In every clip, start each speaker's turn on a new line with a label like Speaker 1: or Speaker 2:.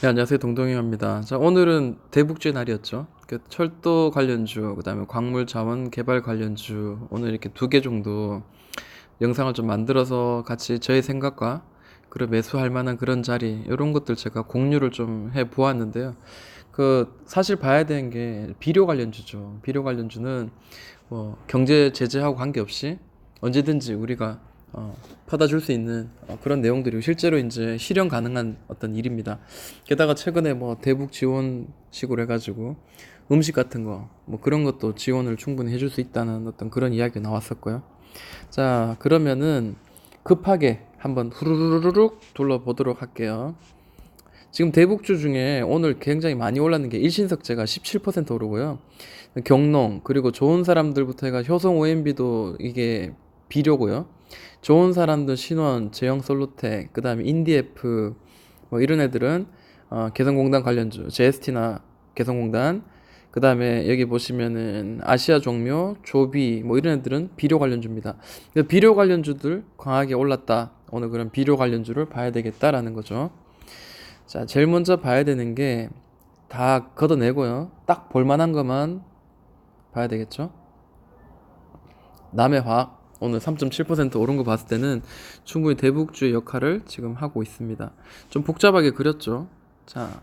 Speaker 1: 네, 안녕하세요. 동동이입니다. 자, 오늘은 대북제 날이었죠. 그 철도 관련주, 그다음에 광물 자원 개발 관련주, 오늘 이렇게 두 개 정도 영상을 좀 만들어서 같이 저의 생각과 그리고 매수할 만한 그런 자리, 이런 것들 제가 공유를 좀 해 보았는데요. 그 사실 봐야 되는 게 비료 관련주죠. 비료 관련주는 뭐 경제 제재하고 관계없이 언제든지 우리가 어, 퍼다 줄수 있는 어, 그런 내용들이 실제로 이제 실현 가능한 어떤 일입니다. 게다가 최근에 뭐 대북 지원식으로 해가지고 음식 같은 거 뭐 그런 것도 지원을 충분히 해줄 수 있다는 어떤 그런 이야기가 나왔었고요. 자 그러면은 급하게 한번 후루루루룩 둘러보도록 할게요. 지금 대북주 중에 오늘 굉장히 많이 올랐는 게 일신석재가 17% 오르고요. 경농 그리고 좋은 사람들부터 해가 효성 OMB도 이게 비료고요. 좋은 사람들 신원, 제형 솔루텍, 그 다음에 인디에프 뭐 이런 애들은 어, 개성공단 관련주, JST나 개성공단, 그 다음에 여기 보시면은 아시아 종묘, 조비 뭐 이런 애들은 비료 관련주입니다. 비료 관련주들 강하게 올랐다. 오늘 그런 비료 관련주를 봐야 되겠다라는 거죠. 자, 제일 먼저 봐야 되는 게 다 걷어내고요. 딱 볼만한 것만 봐야 되겠죠. 남해화학 오늘 3.7% 오른 거 봤을 때는 충분히 대북주의 역할을 지금 하고 있습니다. 좀 복잡하게 그렸죠. 자,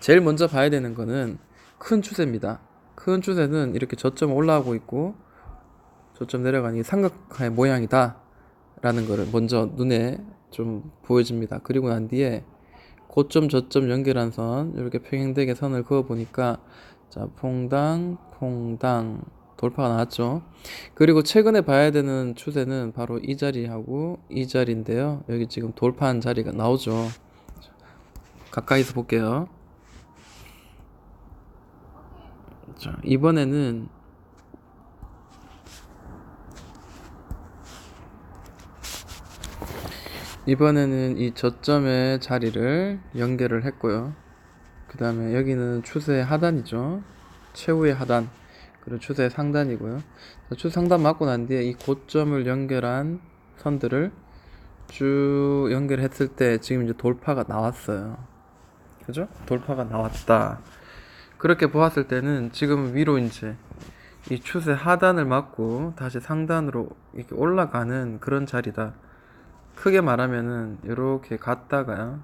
Speaker 1: 제일 먼저 봐야 되는 거는 큰 추세입니다. 큰 추세는 이렇게 저점 올라오고 있고 저점 내려가는 게 삼각형의 모양이다. 라는 거를 먼저 눈에 좀 보여집니다. 그리고 난 뒤에 고점 저점 연결한 선 이렇게 평행되게 선을 그어 보니까 자 퐁당 퐁당 돌파가 나왔죠. 그리고 최근에 봐야 되는 추세는 바로 이 자리하고 이 자리인데요. 여기 지금 돌파한 자리가 나오죠. 가까이서 볼게요. 자, 이번에는 이번에는 이 저점의 자리를 연결을 했고요. 그 다음에 여기는 추세 하단이죠. 최후의 하단. 그리고 추세 상단이고요. 추세 상단 맞고 난 뒤에 이 고점을 연결한 선들을 쭉 연결했을 때 지금 이제 돌파가 나왔어요. 그죠? 돌파가 나왔다. 그렇게 보았을 때는 지금 위로 이제 이 추세 하단을 맞고 다시 상단으로 이렇게 올라가는 그런 자리다. 크게 말하면은 이렇게 갔다가요.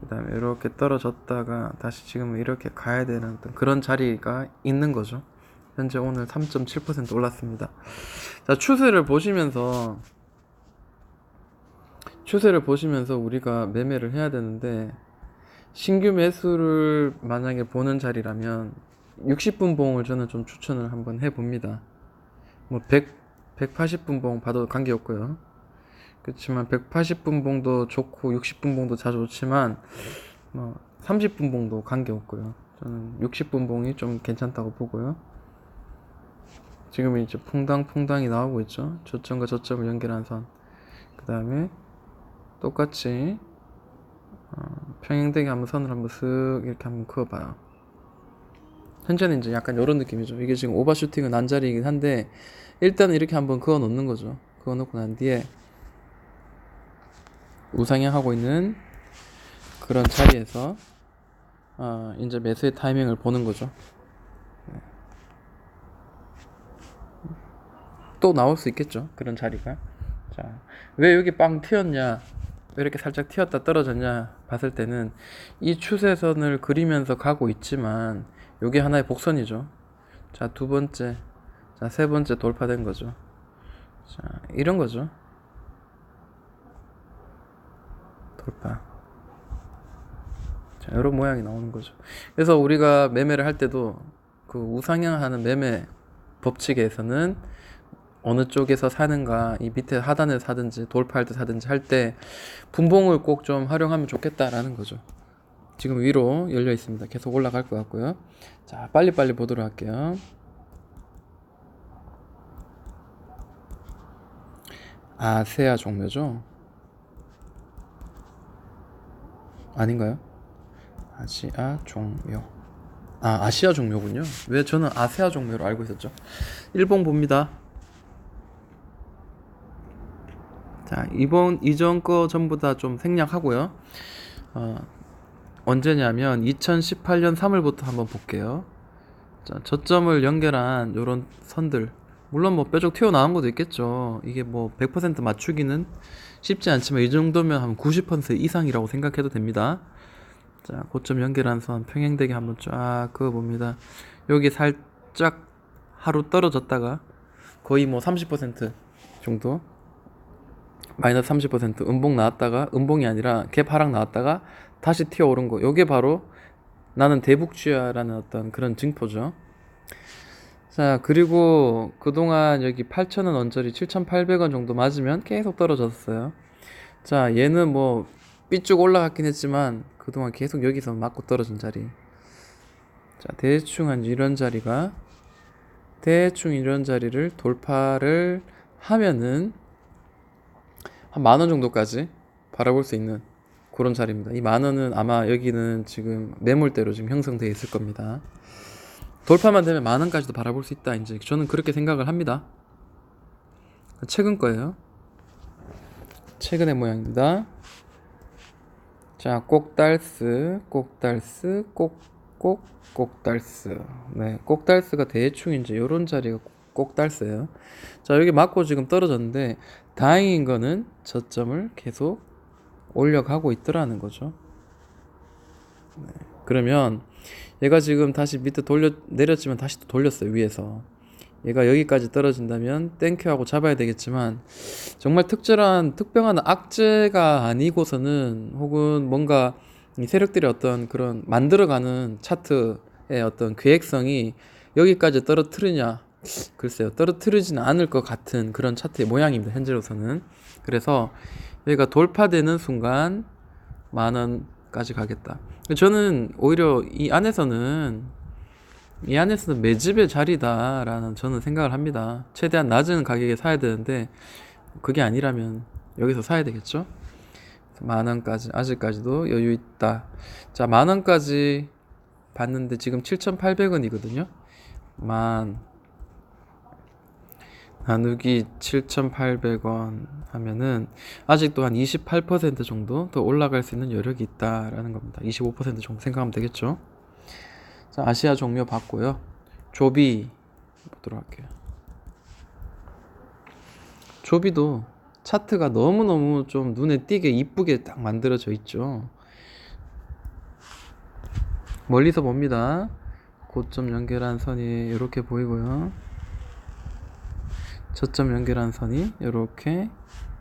Speaker 1: 그 다음에 이렇게 떨어졌다가 다시 지금 이렇게 가야 되는 어떤 그런 자리가 있는 거죠. 현재 오늘 3.7% 올랐습니다. 자, 추세를 보시면서 추세를 보시면서 우리가 매매를 해야 되는데 신규 매수를 만약에 보는 자리라면 60분 봉을 저는 좀 추천을 한번 해 봅니다. 뭐 100, 180분 봉 봐도 관계없고요. 그렇지만 180분 봉도 좋고 60분 봉도 자주 좋지만 뭐 30분 봉도 관계 없고요. 저는 60분 봉이 좀 괜찮다고 보고요. 지금 이제 퐁당퐁당이 나오고 있죠. 저점과 저점을 연결한 선. 그 다음에 똑같이 어, 평행되게 한번 선을 한번 쓱 이렇게 한번 그어봐요. 현재는 이제 약간 이런 느낌이죠. 이게 지금 오버슈팅은 난자리이긴 한데 일단은 이렇게 한번 그어 놓는 거죠. 그어 놓고 난 뒤에 우상향하고 있는 그런 자리에서 어, 이제 매수의 타이밍을 보는 거죠. 네. 또 나올 수 있겠죠. 그런 자리가. 자, 왜 여기 빵 튀었냐? 왜 이렇게 살짝 튀었다 떨어졌냐? 봤을 때는 이 추세선을 그리면서 가고 있지만 이게 하나의 복선이죠. 자, 두 번째. 자, 세 번째 돌파된 거죠. 자, 이런 거죠. 돌파. 자, 이런 모양이 나오는 거죠. 그래서 우리가 매매를 할 때도 그 우상향하는 매매 법칙에서는 어느 쪽에서 사는가 이 밑에 하단에 사든지 돌파할 때 사든지 할 때 분봉을 꼭 좀 활용하면 좋겠다라는 거죠. 지금 위로 열려 있습니다. 계속 올라갈 것 같고요. 자, 빨리빨리 보도록 할게요. 아세아 종묘죠? 아닌가요? 아시아 종묘. 아, 아시아 종묘군요. 왜 저는 아세아 종묘로 알고 있었죠? 일본 봅니다. 자, 이번 이전 거 전부 다 좀 생략하고요. 어, 언제냐면 2018년 3월부터 한번 볼게요. 자, 저점을 연결한 요런 선들. 물론 뭐 뾰족 튀어나온 것도 있겠죠. 이게 뭐 100% 맞추기는 쉽지 않지만 이 정도면 한 90% 이상이라고 생각해도 됩니다. 자, 고점 연결한 선 평행되게 한번 쫙 그어봅니다. 여기 살짝 하루 떨어졌다가 거의 뭐 30% 정도 마이너스 30% 음봉 나왔다가 음봉이 아니라 갭 하락 나왔다가 다시 튀어오른 거 요게 바로 나는 대북주야라는 어떤 그런 증포죠 자 그리고 그동안 여기 8,000원 언저리 7,800원 정도 맞으면 계속 떨어졌어요 자 얘는 뭐 삐쭉 올라갔긴 했지만 그동안 계속 여기서 맞고 떨어진 자리 자 대충 한 이런 자리가 대충 이런 자리를 돌파를 하면은 한 만 원 정도까지 바라볼 수 있는 그런 자리입니다. 이 만 원은 아마 여기는 지금 매물대로 지금 형성되어 있을 겁니다. 돌파만 되면 만 원까지도 바라볼 수 있다. 이제 저는 그렇게 생각을 합니다. 최근 거예요. 최근의 모양입니다. 자, 꼭달스, 꼭달스, 꼭, 꼭, 꼭달스. 네, 꼭달스가 대충 이제 요런 자리가 꼭달스예요. 자, 여기 맞고 지금 떨어졌는데 다행인 거는 저점을 계속 올려가고 있더라는 거죠. 네. 그러면 얘가 지금 다시 밑에 돌려 내렸지만 다시 또 돌렸어요 위에서. 얘가 여기까지 떨어진다면 땡큐하고 잡아야 되겠지만 정말 특별한 특별한 악재가 아니고서는 혹은 뭔가 이 세력들의 어떤 그런 만들어가는 차트의 어떤 계획성이 여기까지 떨어뜨리냐. 글쎄요 떨어뜨리지는 않을 것 같은 그런 차트의 모양입니다 현재로서는. 그래서 여기가 돌파되는 순간 만 원까지 가겠다 저는 오히려 이 안에서는 이 안에서는 매집의 자리다라는 저는 생각을 합니다. 최대한 낮은 가격에 사야 되는데 그게 아니라면 여기서 사야 되겠죠? 만 원까지 아직까지도 여유 있다. 자 만 원까지 봤는데 지금 7,800원이거든요. 만 나누기 7,800원 하면은 아직도 한 28% 정도 더 올라갈 수 있는 여력이 있다라는 겁니다. 25% 정도 생각하면 되겠죠. 자, 아시아 종료 봤고요. 조비 보도록 할게요. 조비도 차트가 너무너무 좀 눈에 띄게 이쁘게 딱 만들어져 있죠. 멀리서 봅니다. 고점 연결한 선이 이렇게 보이고요. 저점 연결한 선이 이렇게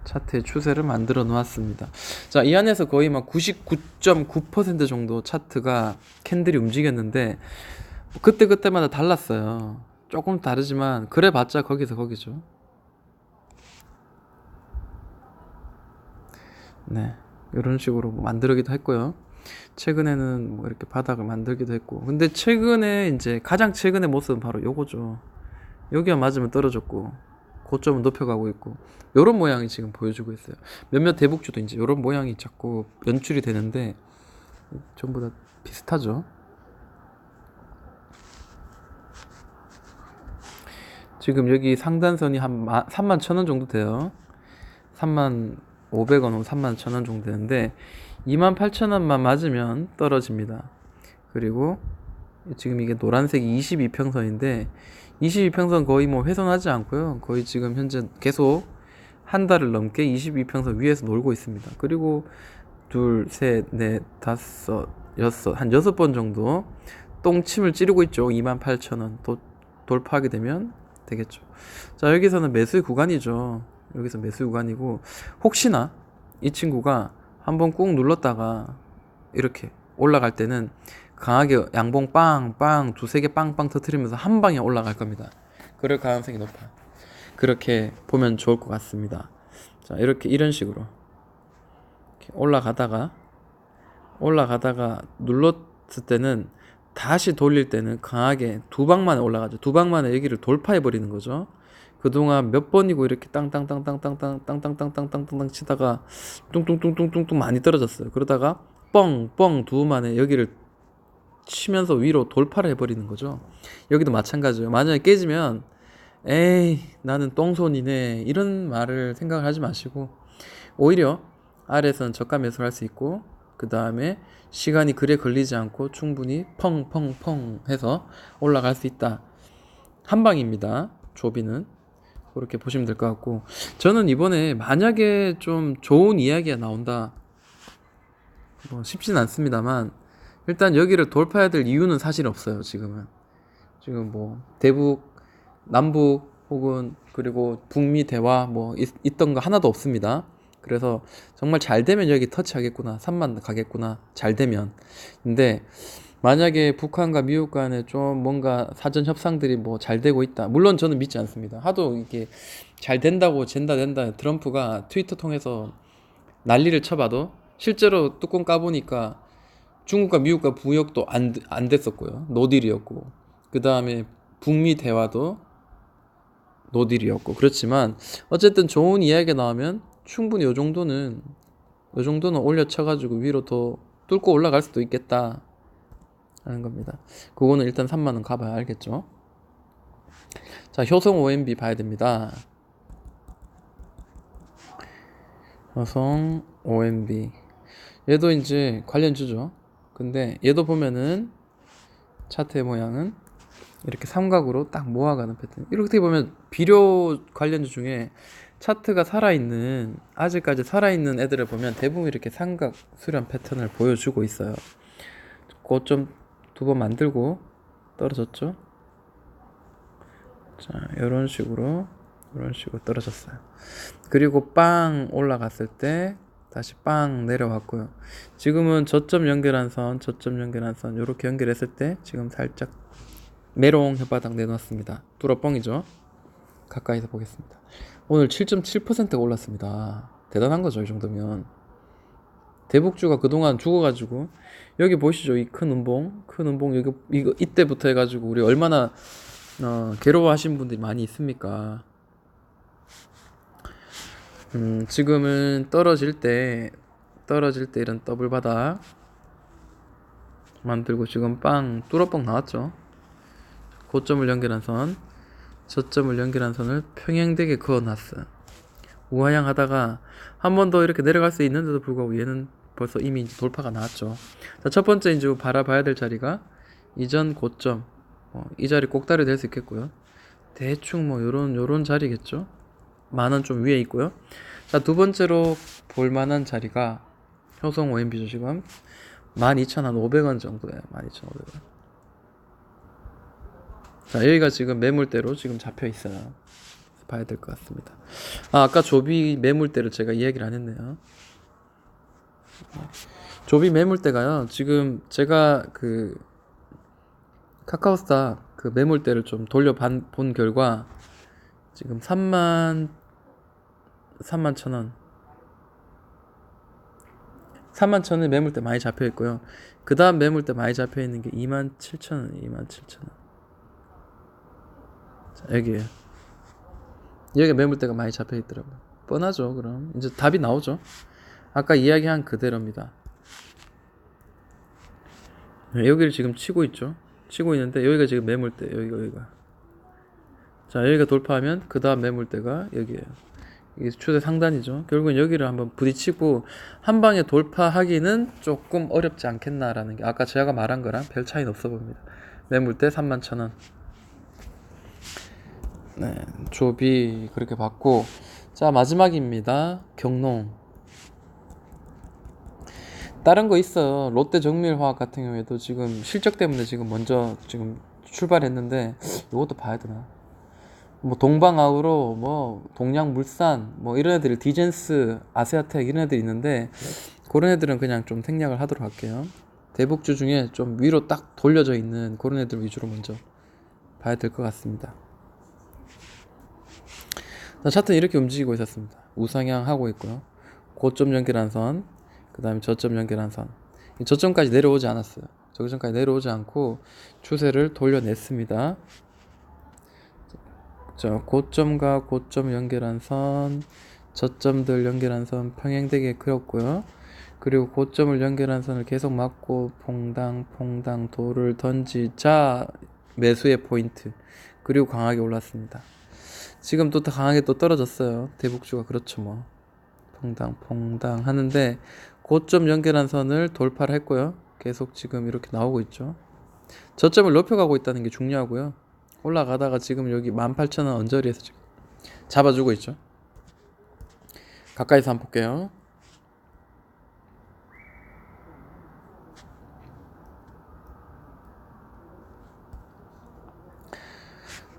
Speaker 1: 차트의 추세를 만들어 놓았습니다. 자, 이 안에서 거의 막 99.9% 정도 차트가 캔들이 움직였는데 그때 그때마다 달랐어요. 조금 다르지만 그래 봤자 거기서 거기죠. 네. 이런 식으로 뭐 만들기도 했고요. 최근에는 뭐 이렇게 바닥을 만들기도 했고. 근데 최근에 이제 가장 최근의 모습은 바로 요거죠. 여기가 맞으면 떨어졌고 고점은 높여가고 있고 이런 모양이 지금 보여주고 있어요. 몇몇 대북주도 이제 이런 모양이 자꾸 연출이 되는데 전부 다 비슷하죠. 지금 여기 상단선이 한 3만 천 원 정도 돼요. 3만 500원, 3만 천 원 정도 되는데 2만 8천 원만 맞으면 떨어집니다. 그리고 지금 이게 노란색이 22평선인데 22평선 거의 뭐 훼손하지 않고요. 거의 지금 현재 계속 한 달을 넘게 22평선 위에서 놀고 있습니다. 그리고 둘, 셋, 넷, 다섯, 여섯, 한 여섯 번 정도 똥침을 찌르고 있죠. 28,000원 도, 돌파하게 되면 되겠죠. 자, 여기서는 매수 구간이죠. 여기서 매수 구간이고 혹시나 이 친구가 한번 꾹 눌렀다가 이렇게 올라갈 때는 강하게 양봉 빵빵 두세 개 빵빵 터트리면서 한 방에 올라갈 겁니다. 그럴 가능성이 높아. 그렇게 보면 좋을 것 같습니다. 자, 이렇게 이런 식으로 이렇게 올라가다가 올라가다가 눌렀을 때는 다시 돌릴 때는 강하게 두 방만에 올라가죠. 두 방만에 여기를 돌파해 버리는 거죠. 그동안 몇 번이고 이렇게 땅땅땅땅땅땅 땅땅땅땅땅땅 치다가 뚱뚱뚱뚱뚱뚱 많이 떨어졌어요. 그러다가 뻥뻥 두 만에 여기를 치면서 위로 돌파를 해버리는 거죠. 여기도 마찬가지예요. 만약에 깨지면 에이 나는 똥손이네 이런 말을 생각을 하지 마시고 오히려 아래에서는 저가 매수를 할 수 있고 그 다음에 시간이 그래 걸리지 않고 충분히 펑펑펑 해서 올라갈 수 있다. 한 방입니다. 조비는. 그렇게 보시면 될 것 같고. 저는 이번에 만약에 좀 좋은 이야기가 나온다. 뭐 쉽진 않습니다만, 일단 여기를 돌파해야 될 이유는 사실 없어요, 지금은. 지금 뭐, 대북, 남북, 혹은 그리고 북미 대화 뭐 있, 있던 거 하나도 없습니다. 그래서 정말 잘 되면 여기 터치하겠구나. 3만 가겠구나. 잘 되면. 근데 만약에 북한과 미국 간에 좀 뭔가 사전 협상들이 뭐 잘 되고 있다. 물론 저는 믿지 않습니다. 하도 이게 잘 된다고 된다 된다 트럼프가 트위터 통해서 난리를 쳐봐도 실제로 뚜껑 까보니까 중국과 미국과 무역도 안, 안 됐었고요. 노딜이었고. 그 다음에 북미 대화도 노딜이었고. 그렇지만 어쨌든 좋은 이야기가 나오면 충분히 요 정도는 요 정도는 올려쳐가지고 위로 더 뚫고 올라갈 수도 있겠다 하는 겁니다. 그거는 일단 3만 원 가봐야 알겠죠. 자 효성 OMB 봐야 됩니다. 효성 OMB 얘도 이제 관련주죠. 근데 얘도 보면은 차트의 모양은 이렇게 삼각으로 딱 모아가는 패턴. 이렇게 보면 비료 관련주 중에 차트가 살아있는 아직까지 살아있는 애들을 보면 대부분 이렇게 삼각 수렴 패턴을 보여주고 있어요. 고점 두 번 만들고 떨어졌죠. 자, 이런 식으로 이런 식으로 떨어졌어요. 그리고 빵 올라갔을 때 다시 빵 내려왔고요. 지금은 저점 연결한 선, 저점 연결한 선 이렇게 연결했을 때 지금 살짝 메롱 혓바닥 내놨습니다. 뚫어뻥이죠. 가까이서 보겠습니다. 오늘 7.7%가 올랐습니다. 대단한 거죠, 이 정도면. 대북주가 그동안 죽어가지고 여기 보시죠, 이 큰 음봉, 큰 음봉 여기 이거 이때부터 해가지고 우리 얼마나 어, 괴로워하신 분들이 많이 있습니까? 음, 지금은 떨어질 때 떨어질 때 이런 더블 바닥 만들고 지금 빵 뚫어뻥 나왔죠. 고점을 연결한 선, 저점을 연결한 선을 평행되게 그어놨어요. 우하향 하다가 한 번 더 이렇게 내려갈 수 있는데도 불구하고 얘는 벌써 이미 돌파가 나왔죠. 자, 첫 번째 이제 바라봐야 될 자리가 이전 고점, 어, 이 자리 꼭다리 될 수 있겠고요. 대충 뭐 요런 요런 자리겠죠. 만원 좀 위에 있고요. 자, 두 번째로 볼 만한 자리가 효성 OMB죠, 지금. 12,500원 정도예요. 12,500원. 자, 여기가 지금 매물대로 지금 잡혀 있어요. 봐야 될 것 같습니다. 아, 아까 조비 매물대를 제가 이야기를 안 했네요. 조비 매물대가요. 지금 제가 그 카카오스타 그 매물대를 좀 돌려 본 결과 지금 3만 3만 천 원. 3만 천원 매물대 많이 잡혀 있고요. 그 다음 매물대 많이 잡혀 있는 게 2만 7천 원, 2만 7천 원. 자, 여기에요. 여기 매물대가 많이 잡혀 있더라고요. 뻔하죠, 그럼. 이제 답이 나오죠. 아까 이야기한 그대로입니다. 네, 여기를 지금 치고 있죠. 치고 있는데 여기가 지금 매물대, 여기가 여기가. 자, 여기가 돌파하면 그 다음 매물대가 여기에요. 이게 추세 상단이죠. 결국은 여기를 한번 부딪히고 한 방에 돌파하기는 조금 어렵지 않겠나라는 게 아까 제가 말한 거랑 별 차이는 없어 보입니다. 매물대 3만 천 원. 네, 조비 그렇게 받고 자 마지막입니다. 경농. 다른 거 있어요. 롯데 정밀화학 같은 경우에도 지금 실적 때문에 지금 먼저 지금 출발했는데 이것도 봐야 되나? 뭐 동방아우로 뭐 동양물산 뭐 이런 애들 디젠스 아세아텍 이런 애들 있는데 그런 애들은 그냥 좀 생략을 하도록 할게요. 대북주 중에 좀 위로 딱 돌려져 있는 그런 애들 위주로 먼저 봐야 될 것 같습니다. 차트는 이렇게 움직이고 있었습니다. 우상향 하고 있고요. 고점 연결한 선, 그 다음에 저점 연결한 선. 저점까지 내려오지 않았어요. 저점까지 내려오지 않고 추세를 돌려냈습니다. 자, 고점과 고점 연결한 선, 저점들 연결한 선 평행되게 그렸고요. 그리고 고점을 연결한 선을 계속 막고 퐁당 퐁당 돌을 던지자 매수의 포인트 그리고 강하게 올랐습니다. 지금 또 강하게 또 떨어졌어요. 대북주가 그렇죠 뭐. 퐁당 퐁당 하는데 고점 연결한 선을 돌파를 했고요. 계속 지금 이렇게 나오고 있죠. 저점을 높여가고 있다는 게 중요하고요. 올라가다가 지금 여기 18,000원 언저리에서 지금 잡아주고 있죠. 가까이서 한번 볼게요.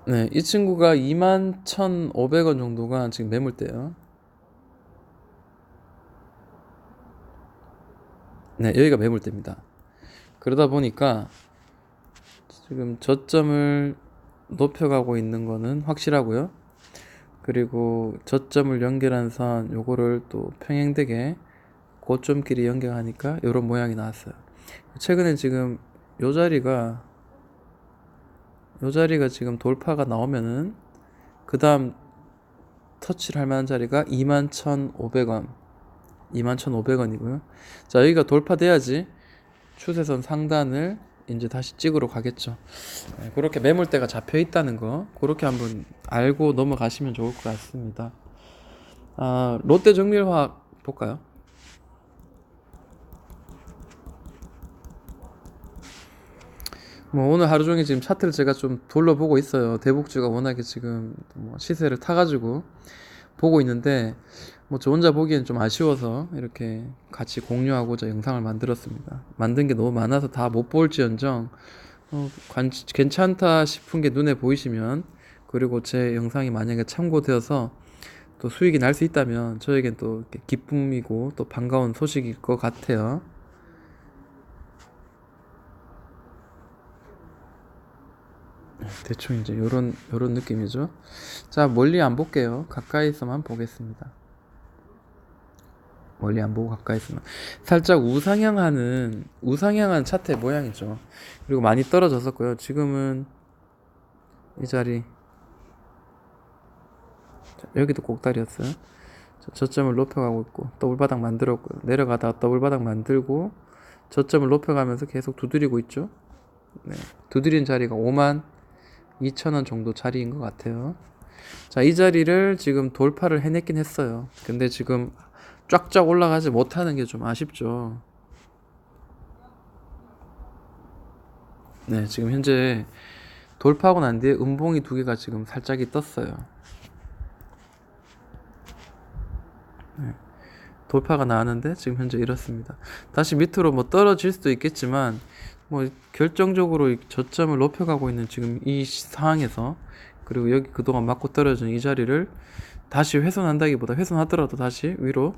Speaker 1: 네, 이 친구가 21,500원 정도가 지금 매물대요. 네, 여기가 매물대입니다. 그러다 보니까 지금 저점을 높여가고 있는 거는 확실하고요. 그리고 저점을 연결한 선 요거를 또 평행되게 고점끼리 연결하니까 요런 모양이 나왔어요. 최근에 지금 요 자리가 요 자리가 지금 돌파가 나오면은 그 다음 터치를 할 만한 자리가 21,500원 21,500원이고요 자 여기가 돌파돼야지 추세선 상단을 이제 다시 찍으러 가겠죠 네, 그렇게 매물대가 잡혀 있다는 거 그렇게 한번 알고 넘어가시면 좋을 것 같습니다 아, 롯데 정밀화학 볼까요? 뭐 오늘 하루 종일 지금 차트를 제가 좀 돌려보고 있어요. 대북주가 워낙에 지금 뭐 시세를 타가지고 보고 있는데 뭐 저 혼자 보기엔 좀 아쉬워서 이렇게 같이 공유하고자 영상을 만들었습니다. 만든 게 너무 많아서 다 못 볼지언정 어, 관, 괜찮다 싶은 게 눈에 보이시면 그리고 제 영상이 만약에 참고되어서 또 수익이 날 수 있다면 저에겐 또 기쁨이고 또 반가운 소식일 것 같아요. 대충 이제 요런 요런 느낌이죠. 자, 멀리 안 볼게요. 가까이서만 보겠습니다. 멀리 안 보고 가까이서만. 살짝 우상향하는 우상향한 차트의 모양이죠. 그리고 많이 떨어졌었고요. 지금은 이 자리 자, 여기도 꼭다리였어요. 자, 저점을 높여가고 있고 더블 바닥 만들었고요. 내려가다가 더블 바닥 만들고 저점을 높여가면서 계속 두드리고 있죠. 네, 두드린 자리가 5만 2,000원 정도 자리인 것 같아요. 자, 이 자리를 지금 돌파를 해냈긴 했어요. 근데 지금 쫙쫙 올라가지 못하는 게 좀 아쉽죠. 네, 지금 현재 돌파하고 난 뒤에 음봉이 두 개가 지금 살짝이 떴어요. 네, 돌파가 나왔는데 지금 현재 이렇습니다. 다시 밑으로 뭐 떨어질 수도 있겠지만 뭐 결정적으로 저점을 높여가고 있는 지금 이 상황에서 그리고 여기 그동안 맞고 떨어진 이 자리를 다시 훼손한다기보다 훼손하더라도 다시 위로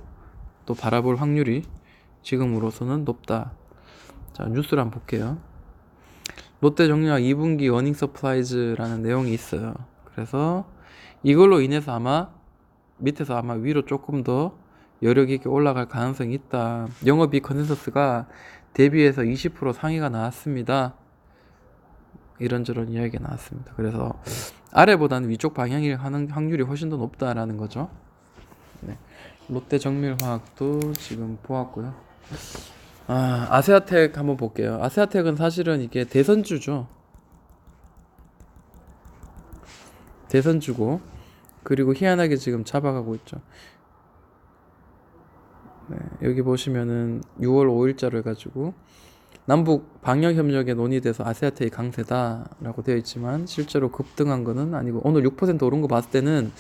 Speaker 1: 또 바라볼 확률이 지금으로서는 높다. 자 뉴스를 한번 볼게요. 롯데 정유학 2분기 어닝 서프라이즈라는 내용이 있어요. 그래서 이걸로 인해서 아마 밑에서 아마 위로 조금 더 여력 있게 올라갈 가능성이 있다. 영업이익 컨센서스가 대비해서 20% 상위가 나왔습니다. 이런저런 이야기가 나왔습니다. 그래서 아래보다는 위쪽 방향이 하는 확률이 훨씬 더 높다라는 거죠. 네. 롯데 정밀화학도 지금 보았고요. 아, 아세아텍 한번 볼게요. 아세아텍은 사실은 이게 대선주죠. 대선주고 그리고 희한하게 지금 잡아가고 있죠. 네, 여기 보시면은 6월 5일자를 가지고 남북 방역 협력에 논의돼서 아세아테이 강세다라고 되어 있지만 실제로 급등한 거는 아니고 오늘 6% 오른 거 봤을 때는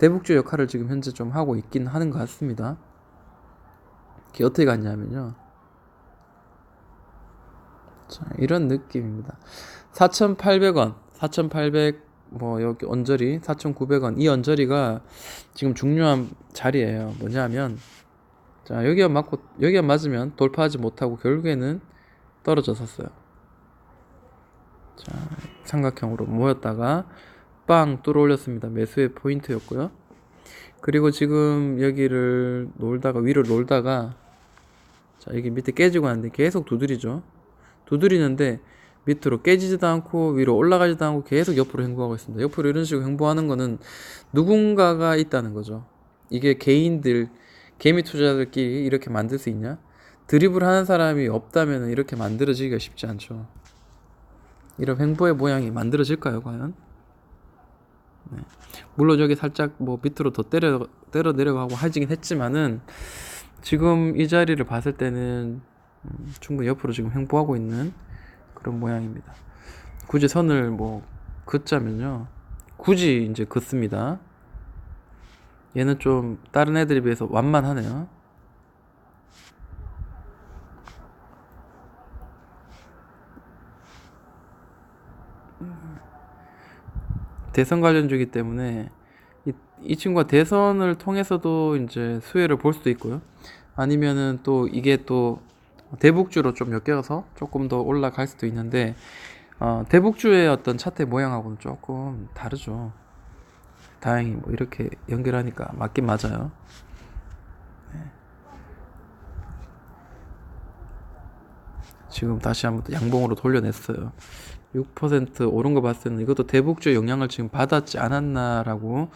Speaker 1: 대북주 역할을 지금 현재 좀 하고 있긴 하는 것 같습니다. 이게 어떻게 갔냐면요. 자, 이런 느낌입니다. 4,800원, 4,800, 뭐, 여기 언저리, 4,900원. 이 언저리가 지금 중요한 자리예요. 뭐냐면, 자, 여기가 맞고, 여기가 맞으면 돌파하지 못하고 결국에는 떨어졌었어요. 자, 삼각형으로 모였다가 빵 뚫어 올렸습니다. 매수의 포인트였고요. 그리고 지금 여기를 놀다가, 위로 놀다가, 자, 여기 밑에 깨지고 하는데 계속 두드리죠. 두드리는데 밑으로 깨지지도 않고 위로 올라가지도 않고 계속 옆으로 행보하고 있습니다. 옆으로 이런 식으로 행보하는 거는 누군가가 있다는 거죠. 이게 개인들, 개미 투자자들끼리 이렇게 만들 수 있냐? 드리블 하는 사람이 없다면 이렇게 만들어지기가 쉽지 않죠. 이런 행보의 모양이 만들어질까요, 과연? 네. 물론 여기 살짝 뭐 밑으로 더 때려, 때려 내려가고 하지긴 했지만은, 지금 이 자리를 봤을 때는 음, 충분히 옆으로 지금 횡보하고 있는 그런 모양입니다. 굳이 선을 뭐 긋자면요. 굳이 이제 긋습니다. 얘는 좀 다른 애들에 비해서 완만하네요. 대선 관련주기 때문에 이, 이 친구가 대선을 통해서도 이제 수혜를 볼 수도 있고요. 아니면은 또 이게 또 대북주로 좀 엮여서 조금 더 올라갈 수도 있는데 어, 대북주의 어떤 차트 모양하고는 조금 다르죠. 다행히 뭐 이렇게 연결하니까 맞긴 맞아요. 네. 지금 다시 한번 또 양봉으로 돌려냈어요. 6% 오른 거 봤을 때는 이것도 대북주의 영향을 지금 받았지 않았나라고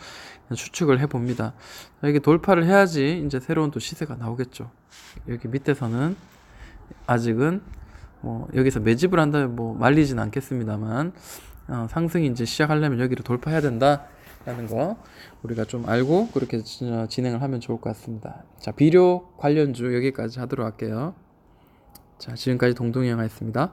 Speaker 1: 추측을 해봅니다. 자, 이게 돌파를 해야지 이제 새로운 또 시세가 나오겠죠. 여기 밑에서는 아직은 뭐 여기서 매집을 한다면 뭐 말리진 않겠습니다만 어, 상승이 이제 시작하려면 여기를 돌파해야 된다라는 거 우리가 좀 알고 그렇게 지- 어, 진행을 하면 좋을 것 같습니다. 자 비료 관련주 여기까지 하도록 할게요. 자 지금까지 동동이 형이었습니다.